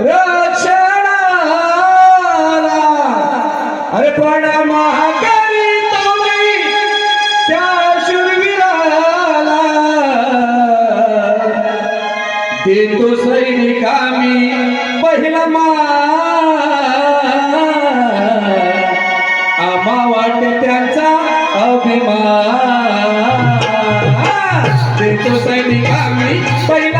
रक्षणाला. अरे पण महाकारी तुम्ही त्या शूरवीराला. देतो सैनिकामी पहिला मान. आम्हा वाटे त्यांचा अभिमान. देतो सैनिकामी पहिला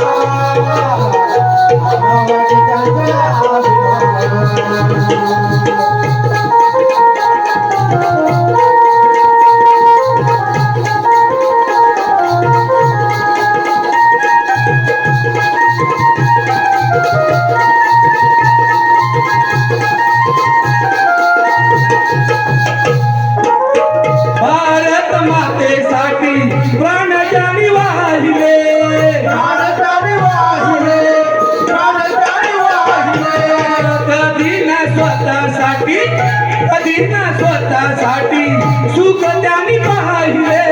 स्वतःसाठी कधी ना स्वतःसाठी. सुख त्यांनी पाहिले.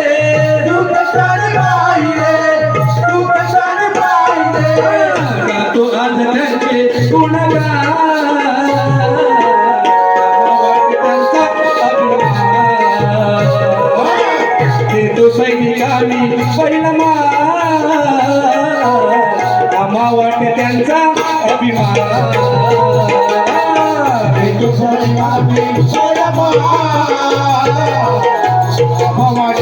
दुःखदानी पाहिले. दुःखदानी पाहिले. गातो आज त्यांचे गुणगान. सैनिकांनी आम्हा त्यांचा अभिमान. देतो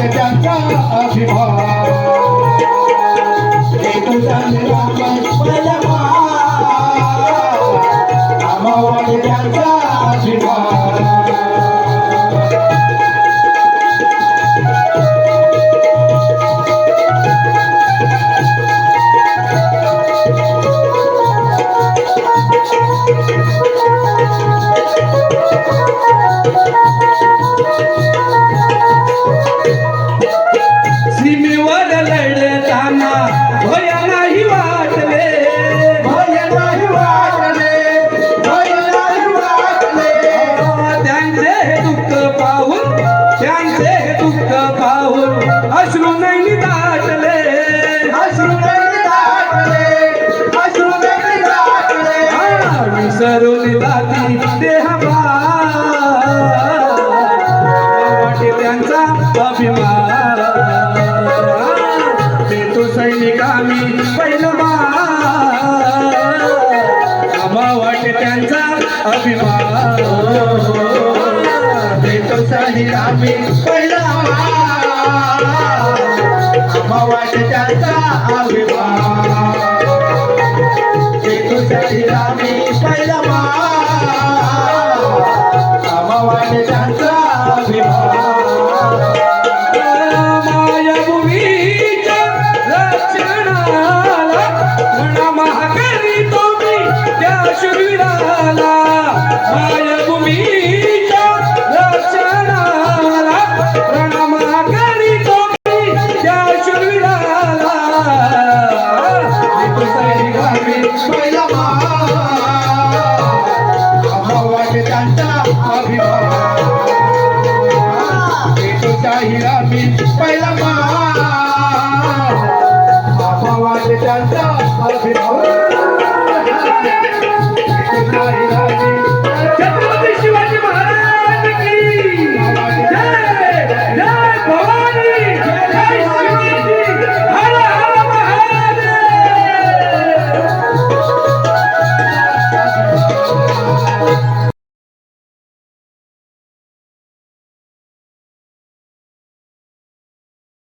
त्यांचा अभिमान स्वाभिमान. ते तो सैनिक आम्ही आम्हा वाटे त्यांचा अभिमान. ते तो सैनिक आम्ही आम्हा वाटे त्यांचा अभिमान. पहिला मा वाटे त्यांचा अभिमान. आवाज त्यांचा अभिभाव शिवाजी महाराज